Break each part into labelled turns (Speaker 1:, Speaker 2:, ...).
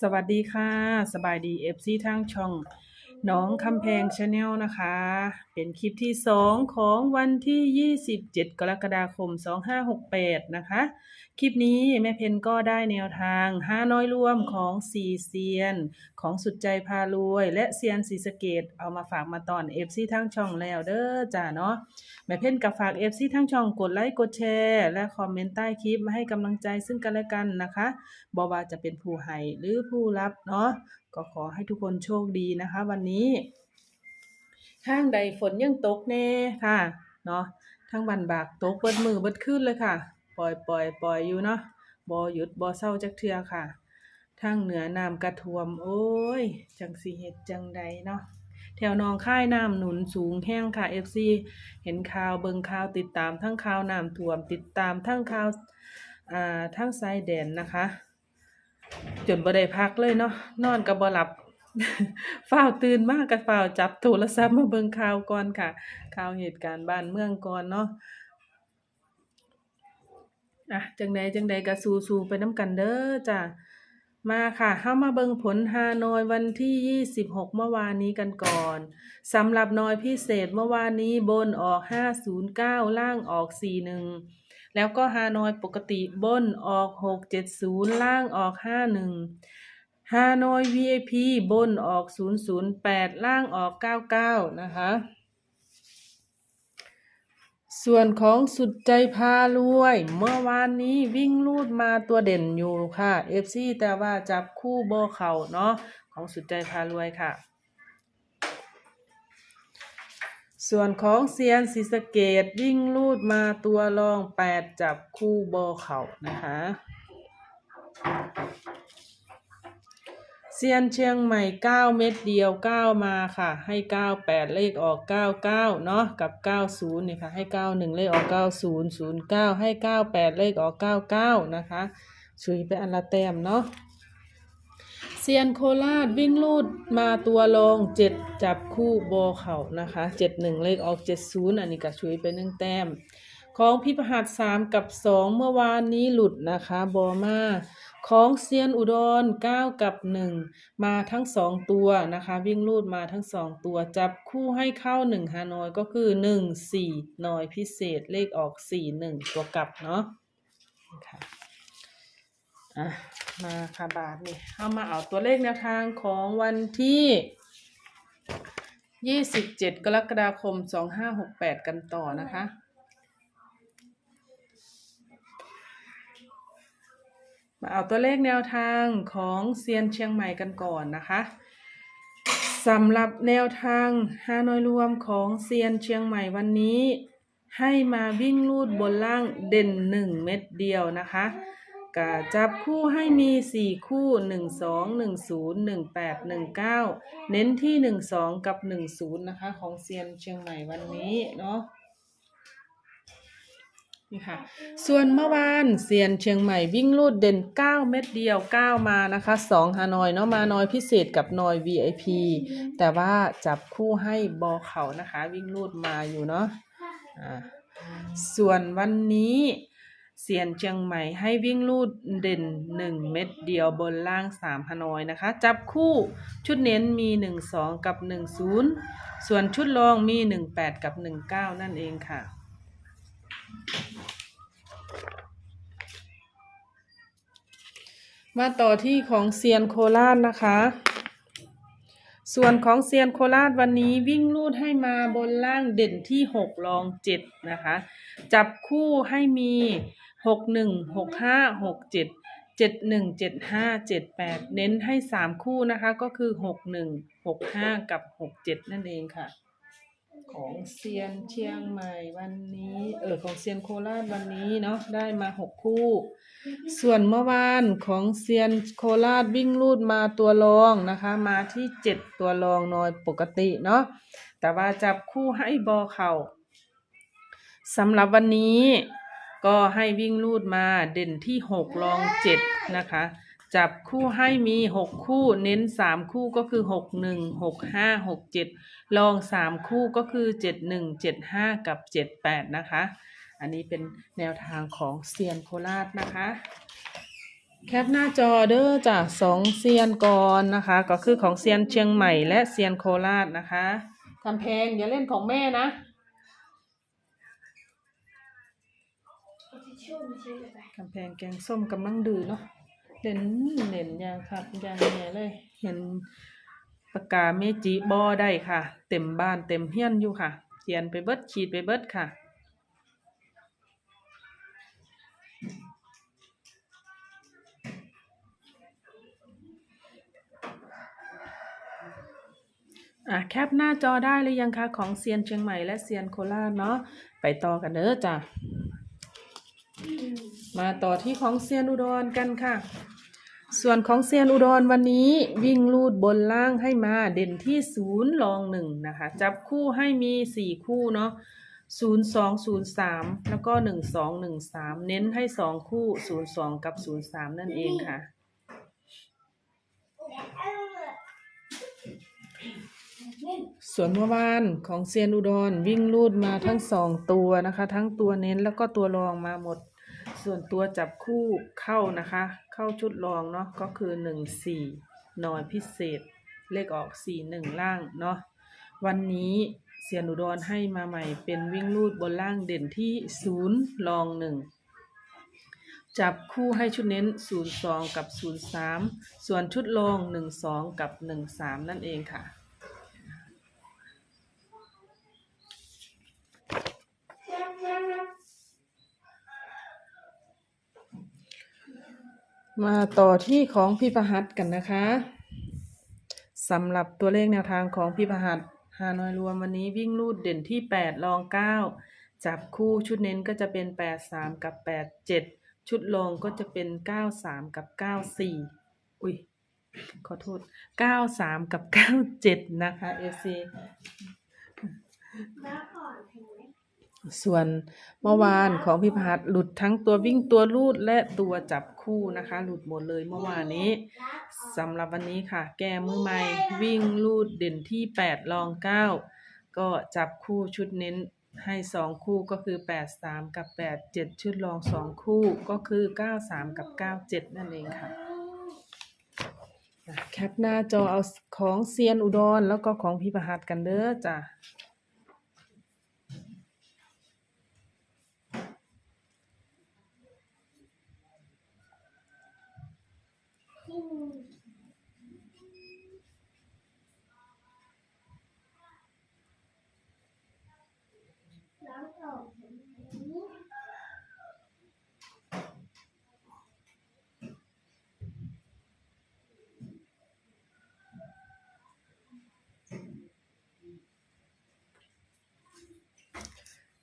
Speaker 1: สวัสดีค่ะ สบายดีเอฟซีทางช่อง น้องคำแพงชาแนลนะคะ เป็นคลิปที่ 2 ของวันที่ 27 กรกฎาคม 2568 นะคะ คลิปนี้แม่เพนก็ได้แนวทางห้าน้อยร่วมของสีเซียน ของสุดใจพารวย และเซียนสีสะเกต เอามาฝากมาตอนเอฟซีทางช่องแล้วเด้อจ้าเนาะแม่เพนกับฝากเอฟซีทั้งช่องกดไลค์กดแชร์และคอมเมนต์ใต้คลิปมาให้กำลังใจซึ่งกันและกันนะคะบอว่าจะเป็นผู้ให้หรือผู้รับเนาะ ก็ขอให้ทุกคนโชคดีนะคะ วันนี้ข้างใดฝนยังตกแน่ค่ะเนาะทั้งวันบากตกเบิดมือเบิดขึ้นเลยค่ะ ปล่อยปล่อยปล่อยอยู่เนาะบอหยุดบอเศร้าจักเทือค่ะทางเหนือน้ำกระท่วม โอ้ย จังสีเฮ็ดจังใดเนาะแถวนองค่ายน้ำหนุนสูงแห้งค่ะ FC เห็นข่าวเบิงข่าวติดตามทั้งข่าวน้ำท่วม ติดตามทั้งข่าวอ่าทั้งไซแดนนะคะ จนบ่ได้พักเลยเนาะนอนก็บ่หลับฝ้าตื่นมากกับฝ้าจับโทรศัพท์มาเบิ่งข่าวก่อนค่ะ ข่าวเหตุการณ์บ้านเมืองก่อนเนาะอะจังใดจังใดก็สู้ๆไปน้ำกันเด้อจ้ะมาค่ะเข้ามาเบิงผลฮานอยวันที่ 26 เมื่อวานนี้กันก่อนสำหรับนอยพิเศษเมื่อวานนี้บนออก 509 ล่างออก 41 แล้วก็ฮานอยปกติบนออก 670 ล่างออก 51ฮานอย VIP บนออก 008 ล่างออก 99 นะคะ ส่วนของสุดใจพารวย เมื่อวานนี้วิ่งลูดมาตัวเด่นอยู่ค่ะ FC แต่ว่าจับคู่โบเข่าเนาะของสุดใจพารวยค่ะ ส่วนของเซียนศรีสะเกตวิ่งลูดมาตัวรอง8จับคู่โบเข่านะคะ เซียนเชียงใหม่9เม็ดเดียว9มาค่ะ ให้98เลขออก99เนาะกับ90นี่ค่ะ ให้91เลขออก90 09ให้98เลขออก99นะคะชุยไปอันละแต้มเนาะ เซียนโคราชวิ่งลูดมาตัวรอง7จับคู่โบเข่านะคะ71เลขออก70อันนี้ก็ชุยไปหนึ่งแต้ม ของพิพหัส3กับ2เมื่อวานนี้หลุดนะคะบอมาของเซียนอุดร9กับ1มาทั้ง2ตัวนะคะ วิ่งลูดมาทั้ง2ตัว จับคู่ให้เข้า1ฮานอยก็คือ1 4หน่อยพิเศษเลขออก4 1ตัวกลับเนาะค่ะ อะมาค่ะบาทนี่เอามาเอาตัวเลขแนวทางของวันที่27กรกฎาคม2568กันต่อนะคะ มาเอาตัวเลขแนวทางของเซียนเชียงใหม่กันก่อนนะคะสำหรับแนวทางฮานอยรวมของเซียนเชียงใหม่วันนี้ ให้มาวิ่งลูดบนล่างเด่นหนึ่งเม็ดเดียวนะคะ กะจับคู่ให้มีสี่คู่หนึ่งสองหนึ่งศูนย์หนึ่งแปดหนึ่งเก้าเน้นที่หนึ่งสองกับหนึ่งศูนย์นะคะ ของเซียนเชียงใหม่วันนี้เนาะนี่ค่ะ ส่วนเมื่อวานเซียนเชียงใหม่วิ่งลูดเด่น 9 เม็ดเดียว 9 มานะคะ 2 ฮานอยเนาะมาน้อยพิเศษกับนอย VIP แต่ว่าจับคู่ให้บอเขานะคะ วิ่งลูดมาอยู่เนาะอ่าส่วนวันนี้ เซียนเชียงใหม่ให้วิ่งลูดเด่น 1 เม็ดเดียวบนล่าง 3 ฮานอยนะคะ จับคู่ชุดเน้นมี 1 2 กับ 1 0 ส่วนชุดรองมี 1 8 กับ 1 9 นั่นเองค่ะ มาต่อที่ของเซียนโคราชนะคะ ส่วนของเซียนโคราชวันนี้วิ่งลูดให้มาบนล่างเด่นที่หกรองเจ็ดนะคะ จับคู่ให้มี หกหนึ่งหกห้าหกเจ็ดเจ็ดหนึ่งเจ็ดห้าเจ็ดแปดเน้นให้สามคู่นะคะก็คือหกหนึ่งหกห้ากับหกเจ็ดนั่นเองค่ะ ของเซียนเชียงใหม่วันนี้เออของเซียนโคราชวันนี้เนาะได้มาหกคู่ ส่วนเมื่อวานของเซียนโคราชวิ่งลูดมาตัวรองนะคะ มาที่เจ็ดตัวรองน้อยปกติเนาะแต่ว่าจับคู่ให้บอเข่าสำหรับวันนี้ ก็ให้วิ่งลูดมาเด่นที่หกรองเจ็ดนะคะ จับคู่ให้มีหกคู่เน้นสามคู่ก็คือหกหนึ่งหกห้าหกเจ็ดลองสามคู่ก็คือเจ็ดหนึ่งเจ็ดห้ากับเจ็ดแปดนะคะ อันนี้เป็นแนวทางของเซียนโคราชนะคะแคปหน้าจอเด้อจ้ะสองเซียนก่อนนะคะ ก็คือของเซียนเชียงใหม่และเซียนโคราชนะคะกำแพงอย่าเล่นของแม่นะ กำแพงแกงส้มกำลังดื้อเนาะเล่นเล่นอยางคักอยางแหน่เลย เห็นปากกาเมจิบอได้ค่ะ เต็มบ้านเต็มเฮียนอยู่ค่ะ เขียนไปเบิดขีดไปเบิดค่ะอะแคปหน้าจอได้หรือยังคะของเซียนเชียงใหม่และเซียนโคราชเนาะไปต่อกันเด้อจ้ะ มาต่อที่ของเซียนอุดรกันค่ะ ส่วนของเซียนอุดรวันนี้วิ่งลูดบนล่างให้มาเด่นที่ศูนย์รองหนึ่งนะคะ จับคู่ให้มีสี่คู่เนาะศูนย์สองศูนย์สามแล้วก็หนึ่งสองหนึ่งสามเน้นให้สองคู่ศูนย์สองกับศูนย์สามนั่นเองค่ะ ส่วนเมื่อวานของเซียนอุดรวิ่งลูดมาทั้งสองตัวนะคะ ทั้งตัวเน้นแล้วก็ตัวรองมาหมด ส่วนตัวจับคู่เข้านะคะ เข้าชุดรองเนาะก็คือหนึ่งสี่หน่อยพิเศษ เลขออกสี่หนึ่งล่างเนาะวันนี้เซียนอุดรให้มาใหม่เป็นวิ่งลูดบนล่างเด่นที่ศูนย์รองหนึ่งจับคู่ให้ชุดเน้น 0 2 กับ 0 3 ส่วนชุดรอง 1 2 กับ 1 3 นั่นเองค่ะ มาต่อที่ของพี่ประหัตกันนะคะสำหรับตัวเลขแนวทางของพี่ประหัตฮานอยรวมวันนี้วิ่งลูดเด่นที่ 8 รอง 9 จับคู่ชุดเน้นก็จะเป็น 8 3 กับ 8 7 ชุดรองก็จะเป็น 9 3 กับ 9 4 อุ้ยขอโทษ 9 3 กับ 9 7 นะคะ FC
Speaker 2: แล้วก่อนถึงไหม
Speaker 1: ส่วนเมื่อวานของพี่พัดหลุดทั้งตัววิ่งตัวลูดและตัวจับคู่นะคะ หลุดหมดเลยเมื่อวานนี้สำหรับวันนี้ค่ะ แก้มือใหม่วิ่งลูดเด่นที่8รอง9ก็จับคู่ชุดเน้นให้2คู่ก็คือ8 3กับ8 7ชุดรอง2คู่ก็คือ9 3กับ9 7นั่นเองค่ะอะแคปหน้าจอเอาของเซียนอุดรแล้วก็ของพี่ประหัดกันเด้อจ้ะ
Speaker 2: แล้วก่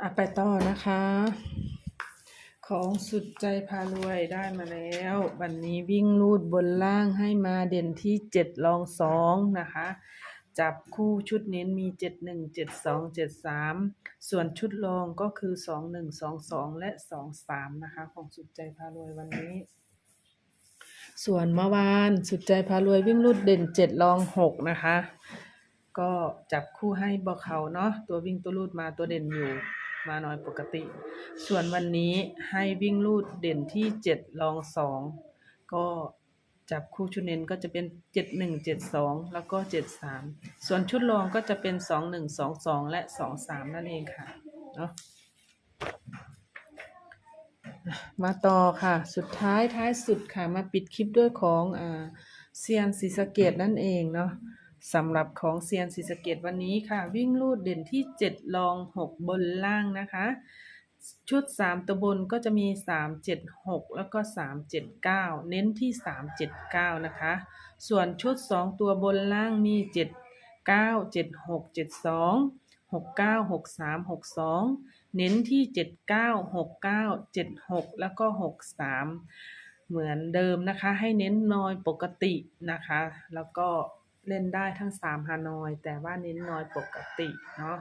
Speaker 2: อะ
Speaker 1: ไปต่อนะคะ ของสุดใจพารวยได้มาแล้ว วันนี้วิ่งลูดบนล่างให้มาเด่นที่เจ็ดรองสองนะคะ จับคู่ชุดเน้นมีเจ็ดหนึ่งเจ็ดสองเจ็ดสามส่วนชุดรองก็คือสองหนึ่งสองสองและสองสามนะคะของสุดใจพารวยวันนี้ ส่วนเมื่อวานสุดใจพารวยวิ่งลูดเด่นเจ็ดรองหกนะคะ ก็จับคู่ให้บอเขาเนาะตัววิ่งตัวลูดมาตัวเด่นอยู่ มาน้อยปกติ ส่วนวันนี้ให้วิ่งลูดเด่นที่เจ็ดรองสองก็จับคู่ชุดเน้นก็จะเป็นเจ็ดหนึ่งเจ็ดสองแล้วก็เจ็ดสามส่วนชุดรองก็จะเป็นสองหนึ่งสองสองและสองสามนั่นเองค่ะเนาะมาต่อค่ะ สุดท้ายท้ายสุดค่ะ มาปิดคลิปด้วยของอ่าเซียนศรีสะเกดนั่นเองเนาะ สำหรับของเซียนศรีสะเกดวันนี้ค่ะ วิ่งลูดเด่นที่7รอง 6 บนล่างนะคะ ชุด 3 ตัวบนก็จะมี 3 7 6 แล้วก็ 3 7 9 เน้นที่ 3 7 9 นะคะ ส่วนชุด 2 ตัวบนล่างมี 7 9 7 6 7 2 6 9 6 3 6 2 เน้นที่ 7 9 6 9 7 6 แล้วก็ 6 3 เหมือนเดิมนะคะ ให้เน้นน้อยปกตินะคะ แล้วก็ เล่นได้ทั้งสามฮานอย แต่ว่าเน้นน้อยปกติเนาะ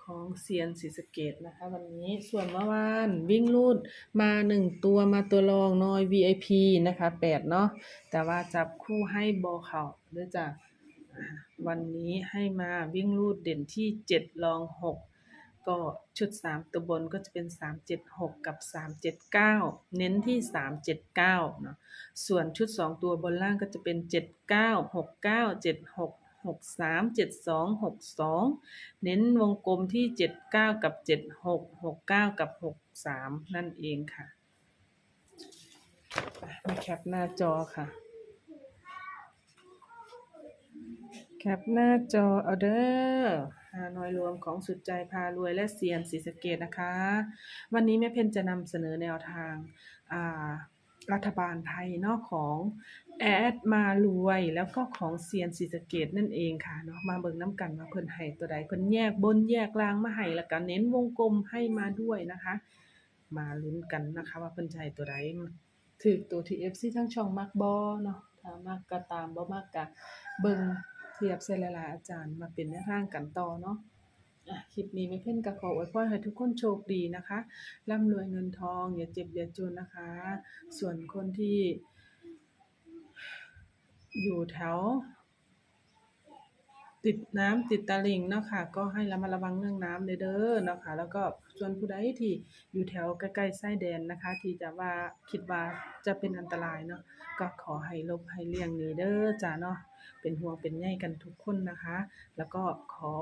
Speaker 1: ของเซียนศรีสเกตนะคะ วันนี้ส่วนเมื่อวานวิ่งลูดมาหนึ่งตัวมาตัวรองน้อย VIP นะคะแปดเนาะแต่ว่าจับคู่ให้บอเขาด้วยจ้ะวันนี้ให้มาวิ่งลูดเด่นที่เจ็ดรองหก ก็ชุด 3 ตัวบนก็จะเป็น 376 กับ 379 เน้นที่ 379เนาะส่วนชุด 2 ตัวบนล่างก็จะเป็น 79 69 76 63 72 62 เน้นวงกลมที่ 79 กับ 76 69 กับ 63 นั่นเองค่ะอะมาแคปหน้าจอค่ะ แคปหน้าจอเอาเด้อ ฮานอยรวมของสุดใจพารวยและเซียนศรีสะเกดนะคะ วันนี้แม่เพนจะนำเสนอแนวทางอ่ารัฐบาลไทยนาะของแอดมารวยแล้วก็ของเซียนศรีสะเกดนั่นเองค่ะเนาะมาเบิ่งน้ำกันว่าเพิ่นให้ตัวใดเพิ่นแยกบนแยกล่างมาให้แล้วก็เน้นวงกลมให้มาด้วยนะคะ มาลุ้นกันนะคะ ว่าเพิ่นจะให้ตัวใดถือตัวที่ FC ทั้งช่องมักบ่เนาะถ้ามักก็ตามบ่มักก็เบิ่ง เทียบใส่หลายๆอาจารย์มาเป็นแนวทางกันต่อเนาะคลิปนี้ไม่เพ่นกระขออวยพรให้ทุกคนโชคดีนะคะร่ำรวยเงินทอง อย่าเจ็บอย่าจนนะคะ ส่วนคนที่อยู่แถว ติดน้ำติดตลิ่งเนาะค่ะก็ให้ระมัดระวังเรื่องน้ำเด้อเนาะค่ะแล้วก็ส่วนผู้ใดที่อยู่แถวใกล้ๆชายแดนนะคะ ที่จะว่าคิดว่าจะเป็นอันตรายเนาะก็ขอให้ลบให้เลี่ยงนีเด้อจ้าเนาะเป็นห่วงเป็นใยกันทุกคนนะคะ แล้วก็ขอ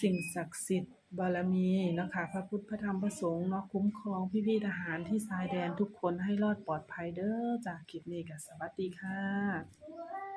Speaker 1: สิ่งศักดิ์สิทธิ์บารมีนะคะพระพุทธพระธรรมพระสงฆ์เนาะคุ้มครองพี่ๆทหารที่ชายแดนทุกคนให้รอดปลอดภัยเด้อจากคลิปนี้ก็สวัสดีค่ะ